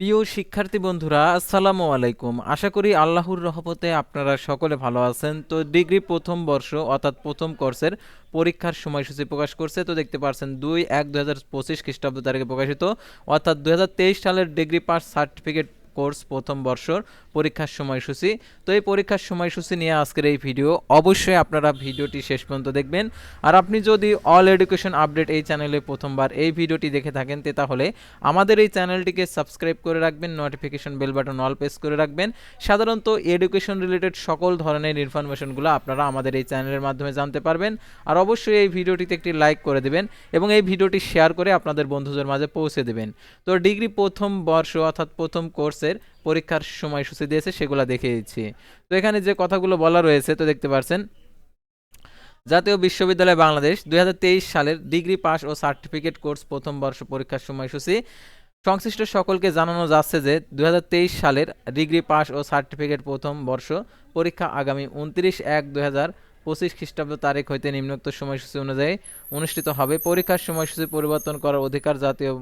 প্রিয় শিক্ষার্থী বন্ধুরা, আসসালামু আলাইকুম। আশা করি আল্লাহর রহমতে আপনারা সকলে ভালো আছেন। তো ডিগ্রি প্রথম বর্ষ অর্থাৎ প্রথম কোর্সের পরীক্ষার সময়সূচি প্রকাশ করছে। তো দেখতে পাচ্ছেন, দুই এক দু হাজার পঁচিশ খ্রিস্টাব্দ তারিখে প্রকাশিত। অর্থাৎ দু সালের ডিগ্রি পাস সার্টিফিকেট কোর্স প্রথম বর্ষর পরীক্ষার সময়সূচি। তো এই পরীক্ষার সময়সূচি নিয়ে আজকের এই ভিডিও। অবশ্যই আপনারা ভিডিওটি শেষ পর্যন্ত দেখবেন। আর আপনি যদি অল এডুকেশন আপডেট এই চ্যানেলে প্রথমবার এই ভিডিওটি দেখে থাকেন, তে তাহলে আমাদের এই চ্যানেলটিকে সাবস্ক্রাইব করে রাখবেন, notification bell button all press করে রাখবেন। সাধারণত এডুকেশন রিলেটেড সকল ধরনের ইনফরমেশনগুলো আপনারা আমাদের এই চ্যানেলের মাধ্যমে জানতে পারবেন। আর অবশ্যই এই ভিডিওটিতে একটি লাইক করে দেবেন এবং এই ভিডিওটি শেয়ার করে আপনাদের বন্ধুদের মাঝে পৌঁছে দেবেন। তো ডিগ্রি প্রথম বর্ষ অর্থাৎ প্রথম কোর্সের পরীক্ষার সময়সূচি দিয়েছে, সেগুলো দেখে তো এখানে যে কথাগুলো বলা রয়েছে, তো দেখতে পাচ্ছেন জাতীয় বিশ্ববিদ্যালয় বাংলাদেশ দুই হাজার তেইশ সালের ডিগ্রি পাস ও সার্টিফিকেট কোর্স প্রথম বর্ষ পরীক্ষার সময়সূচি। সংশ্লিষ্ট সকলকে জানানো যাচ্ছে যে দুই হাজার তেইশ সালের ডিগ্রি পাস ও সার্টিফিকেট প্রথম বর্ষ পরীক্ষা আগামী উনত্রিশ এক হাজার পঁচিশ খ্রিস্টাব্দ তারিখ হইতে নিম্নোক্ত সময়সূচি অনুযায়ী অনুষ্ঠিত হবে। পরীক্ষার সময়সূচি পরিবর্তন করার অধিকার জাতীয়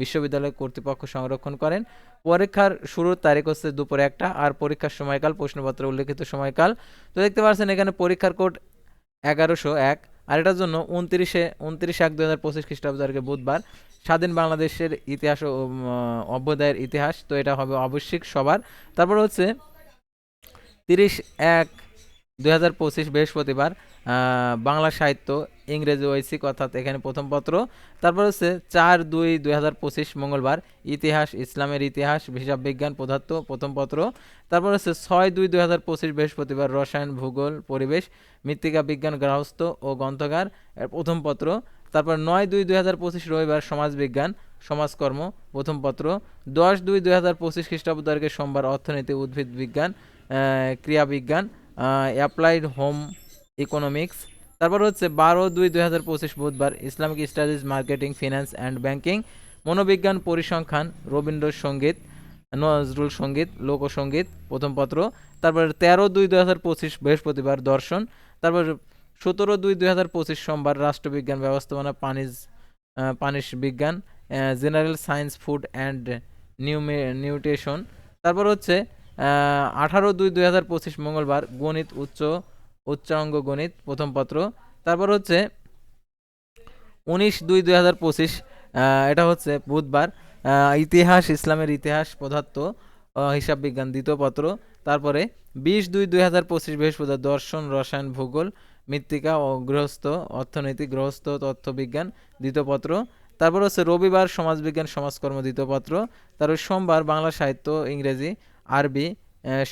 বিশ্ববিদ্যালয় কর্তৃপক্ষ সংরক্ষণ করেন। পরীক্ষার শুরুর তারিখ হচ্ছে দুপুরে একটা, আর পরীক্ষার সময়কাল, প্রশ্নপত্রে, উল্লেখিত সময়কাল। তো দেখতে পাচ্ছেন এখানে পরীক্ষার কোড এগারোশো এক, আর এটার জন্য উনত্রিশে, উনত্রিশ এক দু হাজার পঁচিশ খ্রিস্টাব্দ তারিখে বুধবার স্বাধীন বাংলাদেশের ইতিহাস ও অভ্যদায়ের ইতিহাস, তো এটা হবে আবশ্যিক সবার। তারপর হচ্ছে তিরিশ এক দুই বৃহস্পতিবার বাংলা সাহিত্য, ইংরেজি ঐচ্ছিক অর্থাৎ এখানে প্রথম পত্র। তারপর হচ্ছে চার দুই দুই মঙ্গলবার, ইতিহাস, ইসলামের ইতিহাস, হিসাব বিজ্ঞান পদার্থ প্রথম পত্র। তারপর হচ্ছে ছয় দুই দুই বৃহস্পতিবার, রসায়ন, ভূগোল, পরিবেশ, মৃত্তিকা বিজ্ঞান, গ্রাহস্থ ও গ্রন্থগার প্রথম পত্র। তারপর নয় দুই দুই রবিবার সমাজবিজ্ঞান সমাজকর্ম, প্রথম পত্র। দশ দুই দুই হাজার পঁচিশ খ্রিস্টাব্দ সোমবার, অর্থনীতি, উদ্ভিদ বিজ্ঞান ক্রিয়া বিজ্ঞান অ্যাপ্লাইড হোম ইকোনমিক্স তারপর হচ্ছে বারো দুই দুই হাজার পঁচিশ বুধবার Islamic studies marketing finance and banking মনোবিজ্ঞান, পরিসংখ্যান, রবীন্দ্রসঙ্গীত, নজরুল সংগীত, লোকসঙ্গীত, প্রথম পত্র। তারপর তেরো দুই দুই হাজার পঁচিশ বৃহস্পতিবার দর্শন। তারপর সতেরো দুই দুই হাজার পঁচিশ সোমবার রাষ্ট্রবিজ্ঞান ব্যবস্থাপনা, পানিজ পানিশ বিজ্ঞান জেনারেল সায়েন্স, ফুড অ্যান্ড নিউমে, নিউট্রিশন। তারপর হচ্ছে আঠারো দুই দুই হাজার পঁচিশ মঙ্গলবার গণিত উচ্চ উচ্চাঙ্গ গণিত প্রথম পত্র। তারপর হচ্ছে উনিশ দুই দুই হাজার পঁচিশ এটা হচ্ছে বুধবার ইতিহাস, ইসলামের ইতিহাস পদার্থ হিসাব বিজ্ঞান দ্বিতীয় পত্র। তারপরে বিশ দুই দুই হাজার পঁচিশ বৃহস্পতিবার দর্শন, রসায়ন, ভূগোল, মৃত্তিকা ও গৃহস্থ, অর্থনীতি, গৃহস্থ, তথ্যবিজ্ঞান দ্বিতীয় পত্র। তারপর হচ্ছে রবিবার সমাজবিজ্ঞান সমাজকর্ম দ্বিতীয় পত্র। তারপর সোমবার বাংলা সাহিত্য, ইংরেজি আরবি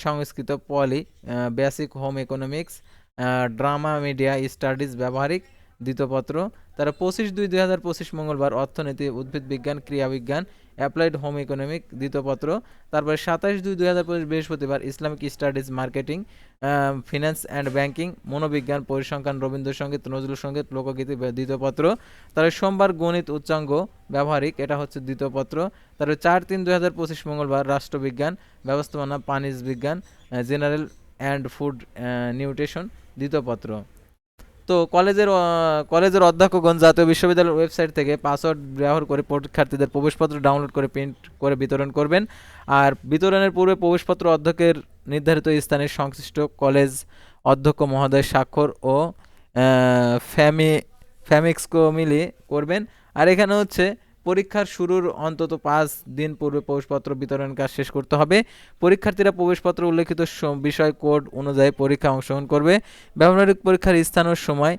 Sanskrit, Pali basic home economics drama media studies ব্যবহারিক দ্বিতপত্র তারা পঁচিশ দুই দুই হাজার পঁচিশ মঙ্গলবার অর্থনীতি, উদ্ভিদ বিজ্ঞান বিজ্ঞান অ্যাপ্লাইড হোম ইকোনমিক দ্বিতীয় পত্র। তারপরে সাতাশ দুই দুই হাজার পঁচিশ বৃহস্পতিবার Islamic studies marketing finance and banking মনোবিজ্ঞান, পরিসংখ্যান রবীন্দ্রসঙ্গীত নজরুল সংগীত, লোকগীতি দ্বিতীয় পত্র। তারপরে সোমবার গণিত, উচ্চাঙ্গ, ব্যবহারিক, এটা হচ্ছে দ্বিতীয় পত্র। তারপরে চার তিন দুই হাজার পঁচিশ মঙ্গলবার রাষ্ট্রবিজ্ঞান, ব্যবস্থাপনা পানিজ বিজ্ঞান জেনারেল অ্যান্ড ফুড নিউট্রিশন, দ্বিতীয় পত্র। তো কলেজের কলেজের অধ্যক্ষগণ জাতীয় বিশ্ববিদ্যালয়ের ওয়েবসাইট থেকে পাসওয়ার্ড ব্যবহার করে পরীক্ষার্থীদের প্রবেশপত্র ডাউনলোড করে প্রিন্ট করে বিতরণ করবেন। আর বিতরণের পূর্বে প্রবেশপত্র অধ্যক্ষের নির্ধারিত স্থানে সংশ্লিষ্ট কলেজ অধ্যক্ষ মহোদয় স্বাক্ষর ও ফ্যামি ফ্যামিক্সকো মিলি করবেন। আর এখানে হচ্ছে পরীক্ষার শুরুর অন্তত পাঁচ দিন পূর্বে প্রবেশপত্র বিতরণ কাজ শেষ করতে হবে। পরীক্ষার্থীরা প্রবেশপত্র উল্লেখিত বিষয় কোড অনুযায়ী পরীক্ষা অংশগ্রহণ করবে। ব্যবহারিক পরীক্ষার স্থান ও সময়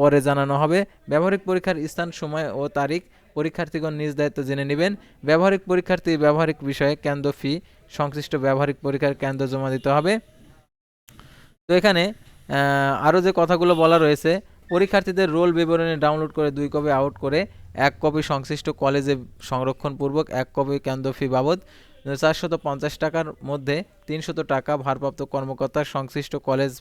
পরে জানানো হবে। ব্যবহারিক পরীক্ষার স্থান, সময় ও তারিখ পরীক্ষার্থীগণ নিজ দায়িত্ব জেনে নেবেন। ব্যবহারিক পরীক্ষার্থী ব্যবহারিক বিষয়ে কেন্দ্র ফি, সংশ্লিষ্ট ব্যবহারিক পরীক্ষার কেন্দ্র জমা দিতে হবে। তো এখানে আরও যে কথাগুলো বলা রয়েছে, পরীক্ষার্থীদের রোল বিবরণী ডাউনলোড করে দুই কপি আউট করে এক কপি সংশ্লিষ্ট কলেজে সংরক্ষণপূর্বক এক কপি কেন্দ্র ফি বাবদ চারশত পঞ্চাশ টাকার মধ্যে তিনশত টাকা ভারপ্রাপ্ত কর্মকর্তা সংশ্লিষ্ট কলেজ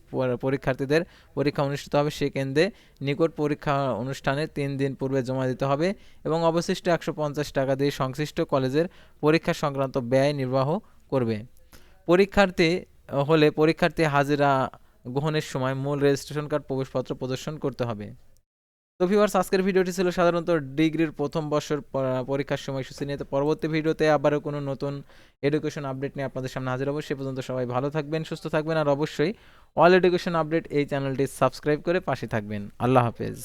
পরীক্ষার্থীদের পরীক্ষা অনুষ্ঠিত হবে সে কেন্দ্রে নিকট পরীক্ষা অনুষ্ঠানে তিন দিন পূর্বে জমা দিতে হবে এবং অবশিষ্ট একশো পঞ্চাশ টাকা দিয়ে সংশ্লিষ্ট কলেজের পরীক্ষা সংক্রান্ত ব্যয় নির্বাহ করবে। পরীক্ষার্থী হলে পরীক্ষার্থী হাজিরা গ্রহণের সময় মূল রেজিস্ট্রেশন কার্ড প্রবেশপত্র প্রদর্শন করতে হবে। তো ভিউয়ার্স আজকের ভিডিওটি ছিল সাধারণত ডিগ্রির প্রথম বছর পরীক্ষার সময় সময়সূচি নিয়ে। তো পরবর্তী ভিডিওতে আবারও কোনো নতুন এডুকেশন আপডেট নিয়ে আপনাদের সামনে হাজির হব। সে পর্যন্ত সবাই ভালো থাকবেন, সুস্থ থাকবেন, আর অবশ্যই অল এডুকেশন আপডেট এই চ্যানেলটি সাবস্ক্রাইব করে পাশে থাকবেন। আল্লাহ হাফেজ।